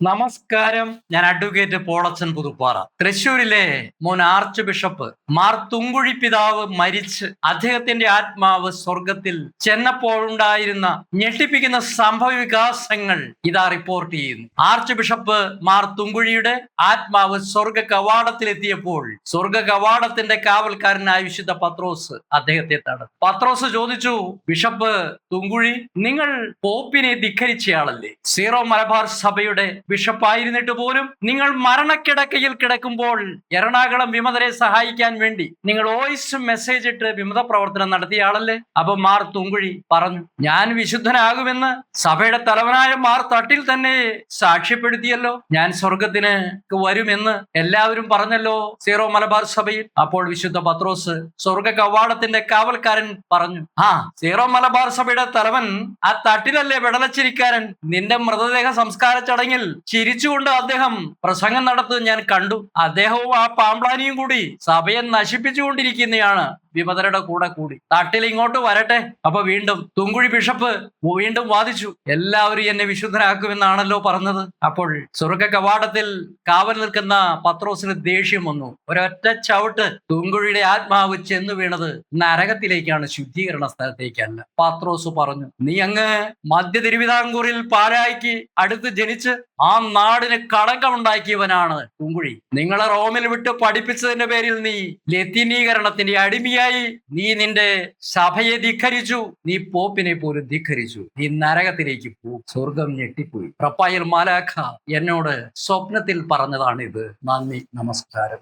നമസ്കാരം. ഞാൻ അഡ്വക്കേറ്റ് പോളച്ചൻ പുതുപ്പാറ. തൃശൂരിലെ മുൻ ആർച്ച് ബിഷപ്പ് മാർ തുങ്കുഴി പിതാവ് മരിച്ച് അദ്ദേഹത്തിന്റെ ആത്മാവ് സ്വർഗത്തിൽ ചെന്നപ്പോൾ ഉണ്ടായിരുന്ന ഞെട്ടിപ്പിക്കുന്ന സംഭവ വികാസങ്ങൾ ഇതാ റിപ്പോർട്ട് ചെയ്യുന്നു. ആർച്ച് ബിഷപ്പ് മാർ തുങ്കുഴിയുടെ ആത്മാവ് സ്വർഗ കവാടത്തിലെത്തിയപ്പോൾ സ്വർഗ കവാടത്തിന്റെ കാവൽക്കാരനായ വിശുദ്ധ പത്രോസ് അദ്ദേഹത്തെ തടഞ്ഞു. പത്രോസ് ചോദിച്ചു ബിഷപ്പ് തുങ്കുഴി നിങ്ങൾ പോപ്പിനെ ധിഖരിച്ചയാളല്ലേ സീറോ മലബാർ സഭയുടെ ബിഷപ്പായിരുന്നിട്ട് പോലും നിങ്ങൾ മരണക്കിടക്കയിൽ കിടക്കുമ്പോൾ എറണാകുളം വിമതരെ സഹായിക്കാൻ വേണ്ടി നിങ്ങൾ വോയിസ് മെസ്സേജ് ഇട്ട് വിമത പ്രവർത്തനം നടത്തിയ ആളല്ലേ അപ്പൊ മാർ തുങ്കുഴി പറഞ്ഞു. ഞാൻ വിശുദ്ധനാകുമെന്ന് സഭയുടെ തലവനായ മാർ തട്ടിൽ തന്നെ സാക്ഷ്യപ്പെടുത്തിയല്ലോ. ഞാൻ സ്വർഗത്തിന് വരുമെന്ന് എല്ലാവരും പറഞ്ഞല്ലോ സീറോ മലബാർ സഭയിൽ. അപ്പോൾ വിശുദ്ധ പത്രോസ് സ്വർഗ കവാടത്തിന്റെ കാവൽക്കാരൻ പറഞ്ഞു ആ സീറോ മലബാർ സഭയുടെ തലവൻ ആ തട്ടിലല്ലേ വിടലച്ചിരിക്കാരൻ? നിന്റെ മൃതദേഹ സംസ്കാര ചടങ്ങിൽ ചിരിച്ചുകൊണ്ട് അദ്ദേഹം പ്രസംഗം നടത്തുന്നത് ഞാൻ കണ്ടു. അദ്ദേഹവും ആ പാമ്പ്ലാനിയും കൂടി സഭയെ നശിപ്പിച്ചുകൊണ്ടിരിക്കുന്നതാണ് വിമതരുടെ കൂടെ കൂടി. തട്ടിൽ ഇങ്ങോട്ട് വരട്ടെ. അപ്പൊ വീണ്ടും തുങ്കുഴി ബിഷപ്പ് വീണ്ടും വാദിച്ചു. എല്ലാവരും എന്നെ വിശുദ്ധനാക്കുമെന്നാണല്ലോ പറഞ്ഞത്. അപ്പോൾ സ്വർഗ കവാടത്തിൽ കാവൽ നിൽക്കുന്ന പത്രോസിന് ദേഷ്യം വന്നു. ഒരൊറ്റ ചവിട്ട് തുങ്കുഴിയുടെ ആത്മാവ് ചെന്നു വീണത് നരകത്തിലേക്കാണ് ശുദ്ധീകരണ സ്ഥലത്തേക്കല്ല. പത്രോസ് പറഞ്ഞു നീ അങ്ങ് മധ്യ തിരുവിതാംകൂറിൽ പാലായിക്ക് അടുത്ത് ജനിച്ച് ആ നാടിന് കളങ്കമുണ്ടാക്കിയവനാണ് തുങ്കുഴി. നിങ്ങളെ റോമിൽ വിട്ട് പഠിപ്പിച്ചതിന്റെ പേരിൽ നീ ലത്തീനീകരണത്തിന്റെ അടിമയായി നീ നിന്റെ സഭയെ ധിഖരിച്ചു നീ പോപ്പിനെ പോലും ധിഖരിച്ചു. നീ നരകത്തിലേക്ക് പോ. സ്വർഗം ഞെട്ടിപ്പോയി. പ്രപ്പായൽ മാലാഖ എന്നോട് സ്വപ്നത്തിൽ പറഞ്ഞതാണിത്. നന്ദി നമസ്കാരം.